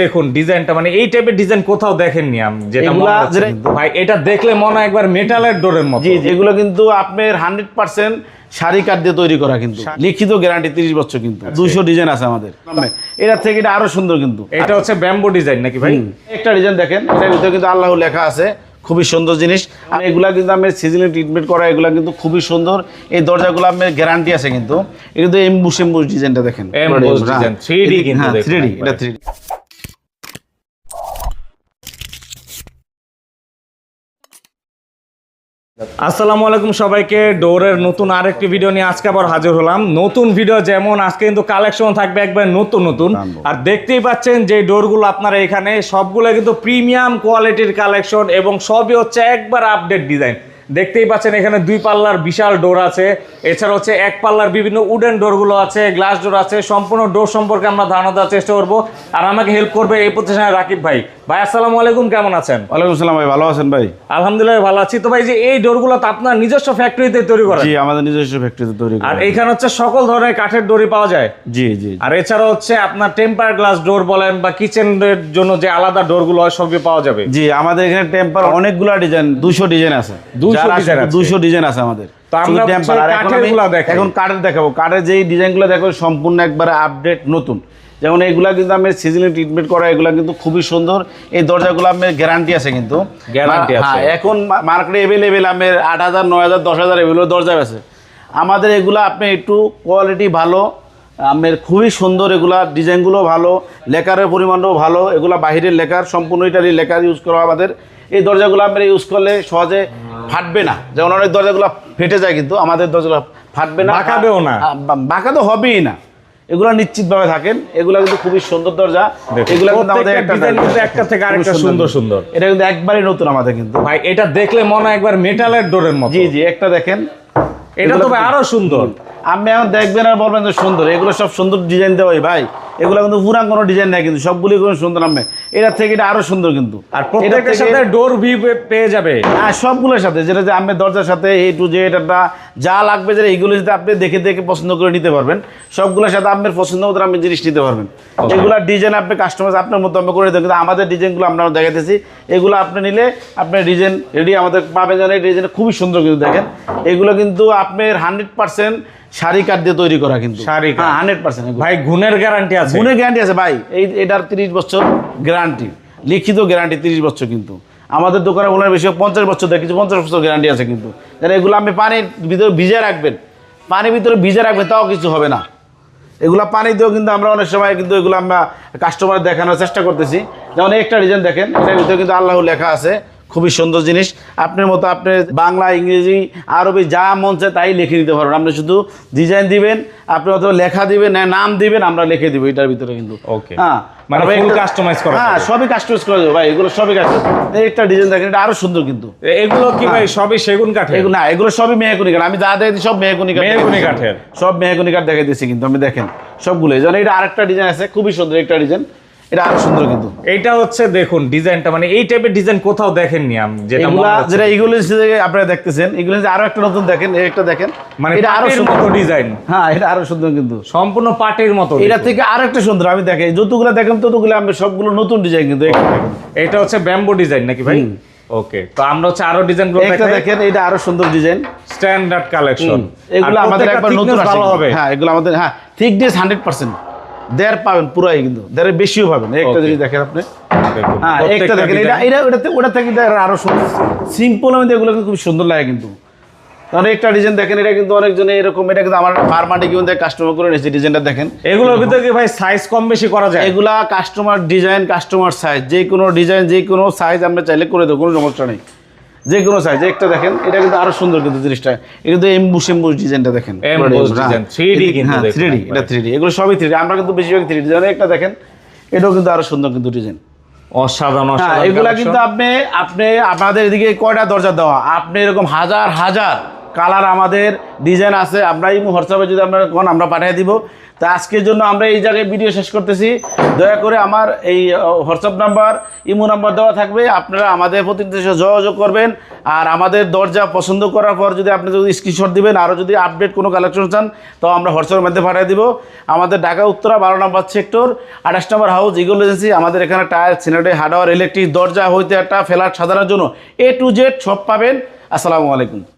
দেখুন ডিজাইনটা মানে এই টাইপের ডিজাইন কোথাও দেখেননি আমি যেটা। ভাই এটা দেখলে মনে হয় একবার মেটালের ডোরের মতো। জি এগুলো কিন্তু আপনার হান্ড্রেড পার্সেন্ট শাড়ি কাঠ দিয়ে তৈরি করা কিন্তু। লিখিত গ্যারান্টি তিরিশ বছর কিন্তু। দুইশো ডিজাইন আছে আমাদের। এটার থেকে এটা আরও সুন্দর কিন্তু। এটা হচ্ছে ব্যাম্বো ডিজাইন নাকি ভাই? একটা ডিজাইন দেখেন এটার ভিতরে কিন্তু আল্লাহ লেখা আছে খুবই সুন্দর জিনিস। আর এগুলা কিন্তু আমি সিজনাল ট্রিটমেন্ট করা এগুলা কিন্তু খুবই সুন্দর। এই দরজাগুলো আপনার গ্যারান্টি আছে কিন্তু। এটা কিন্তু এমবুস এমবুস ডিজাইনটা দেখেন Emboss design, 3D কিন্তু হ্যাঁ থ্রি ডি। এটা থ্রি আসসালামু আলাইকুম সবাইকে ডোরের নতুন আরেকটি ভিডিও নিয়ে আজকে আবার হাজির হলাম। নতুন ভিডিও যেমন আজকে কিন্তু কালেকশন থাকবে একবার নতুন নতুন। আর দেখতেই পাচ্ছেন যে ডোরগুলো আপনারা এখানে সবগুলো কিন্তু প্রিমিয়াম কোয়ালিটির কালেকশন এবং সবই হচ্ছে একবার আপডেট ডিজাইন দেখতেই পাচ্ছেন এখানে দুই পাল্লার বিশাল ডোর আছে। এছাড়া হচ্ছে এক পাল্লার বিভিন্ন উডেন ডোরগুলো আছে গ্লাস ডোর আছে। সম্পূর্ণ ডোর সম্পর্কে আমরা ধারণা দেওয়ার চেষ্টা করব। আর আমাকে হেল্প করবে এই প্রতিষ্ঠানের রাকিব ভাই। ভাই আসসালামু আলাইকুম কেমন আছেন? ওয়ালাইকুম আসসালাম ভাই ভালো আছেন ভাই? আলহামদুলিল্লাহ ভালো আছি। তো ভাই যে এই ডোরগুলো তো আপনার নিজস্ব ফ্যাক্টরিতে তৈরি করেন? জি আমাদের নিজস্ব ফ্যাক্টরিতে তৈরি আর এইখানে হচ্ছে সকল ধরনের কাঠের দড়ি পাওয়া যায়? জি জি আর এছাড়া হচ্ছে আপনার টেম্পার গ্লাস ডোর বলেন বা কিচেনের জন্য যে আলাদা ডোরগুলো হয় সবই পাওয়া যাবে? জি আমাদের এখানে টেম্পার অনেকগুলা ডিজাইন দুশো ডিজাইন আছে। 200 ডিজাইন আছে। দুশো ডিজাইন আছে আমাদের। এখন। এখন কাঠের দেখাবো। কাঠের যেই ডিজাইনগুলো দেখো সম্পূর্ণ একবারে আপডেট নতুন। যেমন এইগুলা কিন্তু আমি সিজনাল ট্রিটমেন্ট করা এগুলা কিন্তু খুবই সুন্দর। এই দরজাগুলো আমার গ্যারান্টি আছে কিন্তু। Guarantee আছে। হ্যাঁ এখন মার্কেটে এভেলেবেল আমার আট হাজার নয় হাজার দশ হাজার এগুলো দরজা আছে। আমাদের এগুলা আপনি একটু কোয়ালিটি ভালো আমের খুবই সুন্দর এগুলা ডিজাইনগুলো ভালো লেকারের পরিমাণও ভালো এগুলা বাহিরের লেকার সম্পূর্ণ ইটালি লেকার ইউজ করা আমাদের। এই দরজাগুলো আমরা ইউজ করলে সহজে ফাটবে না। যেমন অনেক দরজাগুলো ফেটে যায় কিন্তু আমাদের দরজাগুলো ফাটবে না। বাঁকাবেও না। বাঁকা তো হবেই না। এগুলো নিশ্চিতভাবে থাকেন। এগুলো কিন্তু খুবই সুন্দর দরজা। এগুলো কিন্তু আমাদের একটা থেকে আরেকটা সুন্দর। সুন্দর। এটা কিন্তু একবারই নতুন আমাদের কিন্তু। ভাই এটা দেখলে মনে হয় একবার মেটালের ডোরের মতো। জি জি একটা দেখেন। এটা তো ভাই আরও সুন্দর। আপনি এখন দেখবেন আর বলবেন যে সুন্দর। এগুলো সব সুন্দর ডিজাইন দেওয়াই ভাই। এগুলো কিন্তু পুরান কোনো ডিজাইন নেই কিন্তু সবগুলি কোনো সুন্দর নামে। এটার থেকে এটা আরও সুন্দর কিন্তু। আর এটার প্রত্যেকের সাথে ডোর ভি পেয়ে যাবে। হ্যাঁ সবগুলোর সাথে যেটা যে আমি দরজার সাথে এই টু জেড এটা যা লাগবে যে এইগুলো যদি আপনি দেখে দেখে পছন্দ করে নিতে পারবেন সবগুলোর সাথে আপনার পছন্দ মতো আপনি জিনিস নিতে পারবেন। এগুলা ডিজাইন আপনি কাস্টমার আপনার মতো আমরা করে দেবেন কিন্তু আমাদের ডিজাইনগুলো আমরা দেখাতেছি এগুলো আপনি নিলে আপনার ডিজাইন রেডি আমাদের পাবেন জানেন এই ডিজাইন খুবই সুন্দর কিন্তু দেখেন। এগুলো কিন্তু আপনার হান্ড্রেড পার্সেন্ট শাড়ি কাঠ দিয়ে তৈরি করা কিন্তু। শাড়ি। হ্যাঁ হান্ড্রেড পার্সেন্ট ভাই গুণের গ্যারান্টি আছে। গুণের গ্যারান্টি আছে ভাই। এই এটার তিরিশ বছর গ্যারান্টি লিখিত গ্যারান্টি তিরিশ বছর কিন্তু। আমাদের দোকানে ওনার বেশি পঞ্চাশ বছর দেয় কিছু পঞ্চাশ বছর গ্যারান্টি আছে কিন্তু। এগুলো আপনি পানির ভিতরে ভিজে রাখবেন। পানির ভিতরে ভিজে রাখবেন তাও কিছু হবে না। এগুলো পানি দিয়েও কিন্তু আমরা অনেক সময় কিন্তু এগুলো আমরা কাস্টমার দেখানোর চেষ্টা করতেছি। যেমন একটা ডিজাইন দেখেন এটার ভিতরে কিন্তু আল্লাহ লেখা আছে। খুবই সুন্দর জিনিস। আপনার মতো আপনি বাংলা ইংরেজি আরবি যা মন চায় তাই লিখে দিতে পারবেন। আপনি শুধু ডিজাইন দিবেন আপনি অথবা লেখা দিবেন না নাম দিবেন আমরা লিখে দিব এটার ভিতরে কিন্তু। Okay. হ্যাঁ। মানে একটা- customize করা হ্যাঁ সবই কাস্টমাইজ করা যাবে। ভাই এগুলো সবই কাস্টমাইজ এই একটা ডিজাইন দেখেন এটা আরও সুন্দর কিন্তু। এগুলো কি ভাই সবই সেগুন কাঠের? এগুলো না এগুলো সবই মেহগুনি কাঠ। আমি যা দেখেছি সব মেহগুনি কাঠ মেহগনি। কাঠের। সব মেহগুনি কাঠ দেখে দিচ্ছি কিন্তু আমি দেখেন সবগুলো যেমন এটা আরেকটা ডিজাইন আছে খুবই সুন্দর একটা ডিজাইন এটা আরও সুন্দর কিন্তু। এইটা হচ্ছে দেখুন ডিজাইনটা মানে এই টাইপের ডিজাইন কোথাও দেখেননি আমি যেটা। যেটা এগুলো আপনারা দেখতেছেন এগুলো আরও একটা নতুন দেখেন একটা দেখেন। মানে এটা আরও সুন্দর। ডিজাইন হ্যাঁ এটা আরও সুন্দর কিন্তু। সম্পূর্ণ পাটের মতো এটা থেকে আরও একটা সুন্দর আমি দেখেন যতগুলো দেখেন ততগুলো আমি সবগুলো নতুন ডিজাইন কিন্তু এটা হচ্ছে ব্যাম্বো ডিজাইন নাকি ভাই? ওকে তো আমরা হচ্ছে আরও ডিজাইনগুলো একটা দেখেন এটা আরও সুন্দর ডিজাইন স্ট্যান্ডার্ড কালেকশন এগুলো আমাদের একবার নতুন ভালো হবে। হ্যাঁ এগুলো আমাদের হ্যাঁ থিকনেস হান্ড্রেড পার্সেন্ট দেড় পাবেন পুরাই কিন্তু। বেশিও পাবেন। একটা যদি দেখেন আপনি। হ্যাঁ একটা দেখেন। এটা এটা ওটাতে ওটা থেকে আরও সিম্পল আমি এগুলো খুব সুন্দর লাগে কিন্তু। কারণ একটা ডিজাইন দেখেন এটা কিন্তু অনেকজনে এরকম এটা কিন্তু আমার ফার্মাটি কিন্তু কাস্টমার করে নিয়েছে ডিজাইনটা দেখেন। এগুলোর ভিতরে কি ভাই সাইজ কম বেশি করা যায়? এগুলা কাস্টমার ডিজাইন কাস্টমার সাইজ যে কোনো ডিজাইন যে কোনো সাইজ আমরা চাইলে করে দেবো কোনো সমস্যা নেই। যে কোনো সাইজ একটা দেখেন এটা কিন্তু আরও সুন্দর কিন্তু জিনিসটা। এটা কিন্তু এমবুস এমবুস ডিজাইনটা দেখেন। Emboss design, 3D কিন্তু হ্যাঁ দেখুন থ্রি ডি এটা থ্রি এগুলো সবই থ্রি আমরা কিন্তু বেশিরভাগ থ্রি ডিজাইন একটা দেখেন এটাও কিন্তু আরও সুন্দর কিন্তু ডিজাইন অসাধারণ হ্যাঁ অসাধারণ এগুলা কিন্তু আপনি আপনি আপনাদের এদিকে কয়টা দরজা দেওয়া? আপনি এরকম হাজার হাজার কালার আমাদের ডিজাইন আছে, আমরা এই হোয়াটসঅ্যাপে যদি আপনারা কোন, আমরা পাঠিয়ে দিব। তা আজকের জন্য আমরা এই জায়গায় ভিডিও শেষ করতেছি। দয়া করে আমার এই হোয়াটসঅ্যাপ নাম্বার, ইমো নাম্বার দেওয়া থাকবে। আপনারা আমাদের প্রতিনিধির সাথে যোগাযোগ করবেন। আর আমাদের দরজা পছন্দ করার পর যদি আপনি যদি স্ক্রিনশট দিবেন আরও যদি আপডেট কোনো কালেকশন চান, তো আমরা হোয়াটসঅ্যাপের মধ্যে পাঠিয়ে দিব। আমাদের ঢাকা, উত্তরা, বারো নম্বর সেক্টর আঠাশ নম্বর হাউস ইগল এজেন্সি আমাদের এখানে টায়ার সিনারি হার্ডওয়ার ইলেকট্রিক দরজা, হইতে একটা ফ্ল্যাট সাজানোর জন্য এ টু জেড সব পাবেন। আসসালামু আলাইকুম।